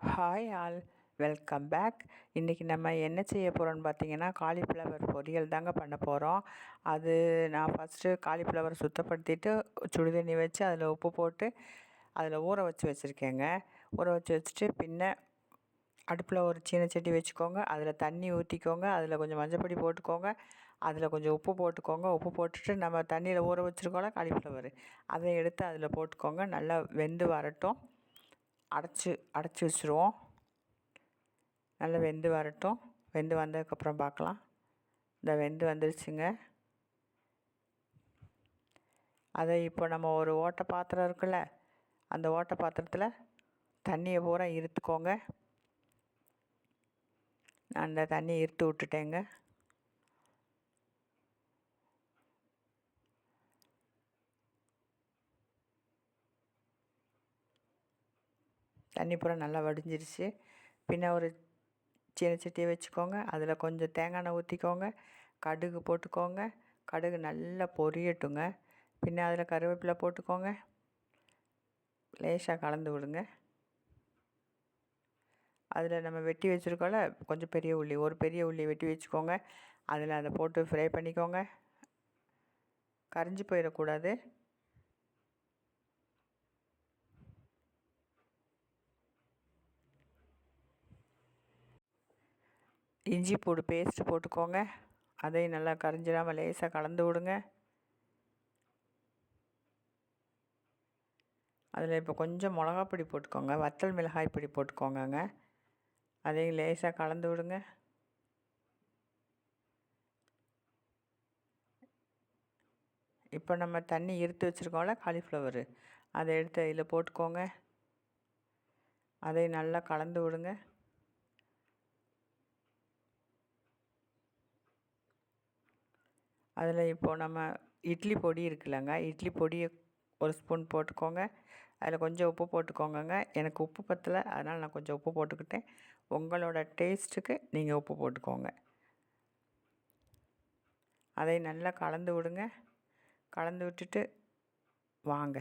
Hi all welcome back இன்றைக்கி நம்ம என்ன செய்ய போகிறோம்னு பார்த்தீங்கன்னா காலிஃப்ளவர் பொரியல் தாங்க பண்ண போகிறோம் அது நான் ஃபஸ்ட்டு காலிஃப்ளவர் சுத்தப்படுத்திட்டு சுடுதண்ணி வச்சு அதில் உப்பு போட்டு அதில் ஊற வச்சு வச்சுருக்கேங்க. ஊற வச்சு வச்சுட்டு பின்ன அடுப்பில் ஒரு சீன சட்டி வச்சுக்கோங்க. அதில் தண்ணி ஊற்றிக்கோங்க அதில் கொஞ்சம் மஞ்சப்பொடி போட்டுக்கோங்க. அதில் கொஞ்சம் உப்பு போட்டுக்கோங்க. உப்பு போட்டுட்டு நம்ம தண்ணியில் ஊற வச்சுருக்கோம்ல காலிஃப்ளவர் அதை எடுத்து அதில் போட்டுக்கோங்க. நல்லா வெந்து வரட்டும். அடைச்சி அடைச்சி வச்சுருவோம். நல்லா வெந்து வரட்டும். வெந்து வந்ததுக்கப்புறம் பார்க்கலாம். இந்த வெந்து வந்துருச்சுங்க. அதை இப்போ நம்ம ஒரு ஓட்டை பாத்திரம் இருக்குல்ல அந்த ஓட்டை பாத்திரத்தில் தண்ணியை பூரா இருத்துக்கோங்க நான் அந்த தண்ணியை இருத்து விட்டுட்டேங்க. தண்ணி பூரா நல்லா வடிஞ்சிருச்சு. பின்ன ஒரு சின்ன சட்டியை வச்சுக்கோங்க. அதில் கொஞ்சம் தேங்காய் எண்ணெய் ஊற்றிக்கோங்க கடுகு போட்டுக்கோங்க. கடுகு நல்லா பொரியட்டுங்க. பின்ன அதில் கருவேப்பிலை போட்டுக்கோங்க. லேசாக கலந்து விடுங்க. அதில் நம்ம வெட்டி வச்சுருக்கோம்ல கொஞ்சம் பெரிய உள்ளி ஒரு பெரிய உள்ளி வெட்டி வச்சுக்கோங்க. அதில் அதை போட்டு ஃப்ரை பண்ணிக்கோங்க. கரைஞ்சி போயிடக்கூடாது. இஞ்சி பூடு பேஸ்ட்டு போட்டுக்கோங்க. அதையும் நல்லா கரைஞ்சிடாமல் லேசாக கலந்து விடுங்க. அதில் இப்போ கொஞ்சம் மிளகாப்பொடி போட்டுக்கோங்க. வத்தல் மிளகாய் பொடி போட்டுக்கோங்கங்க. அதையும் லேசாக கலந்து விடுங்க. இப்போ நம்ம தண்ணி இருத்து வச்சுருக்கோம்ல காலிஃப்ளவரு. அதை எடுத்து இதில் போட்டுக்கோங்க. அதை நல்லா கலந்து விடுங்க. அதில் இப்போது நம்ம இட்லி பொடி இருக்குல்லங்க. இட்லி பொடியை ஒரு ஸ்பூன் போட்டுக்கோங்க. அதில் கொஞ்சம் உப்பு போட்டுக்கோங்கங்க. எனக்கு உப்பு பற்றலை அதனால் நான் கொஞ்சம் உப்பு போட்டுக்கிட்டேன். உங்களோட டேஸ்ட்டுக்கு நீங்கள் உப்பு போட்டுக்கோங்க. அதை நல்லா கலந்து விடுங்க. கலந்து விட்டுட்டு வாங்க.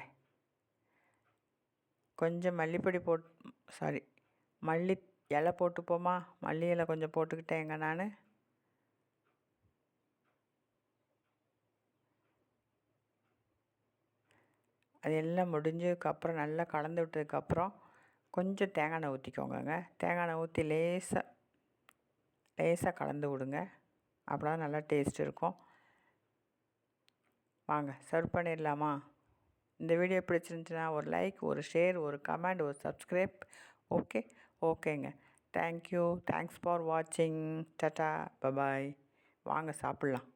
கொஞ்சம் மல்லிப்பொடி போட் சாரி மல்லி இலை போட்டுப்போமா? மல்லி இலை கொஞ்சம் போட்டுக்கிட்டேங்க நான். அது எல்லாம் முடிஞ்சதுக்கப்புறம் நல்லா கலந்து விட்டதுக்கப்புறம் கொஞ்சம் தேங்காய் எண்ணெய் ஊற்றிக்கோங்கங்க தேங்காய் எண்ணெய் ஊற்றி லேசாக லேசாக கலந்து விடுங்க. அப்போ நல்லா டேஸ்ட் இருக்கும். வாங்க சர்வ் பண்ணிடலாமா? இந்த வீடியோ பிடிச்சிருந்துச்சுன்னா ஒரு லைக் ஒரு ஷேர் ஒரு கமெண்ட் ஒரு சப்ஸ்கிரைப் ஓகே ஓகேங்க தேங்க்யூ தேங்க்ஸ் ஃபார் வாட்சிங் டட்டா பபாய் வாங்க சாப்பிட்லாம்.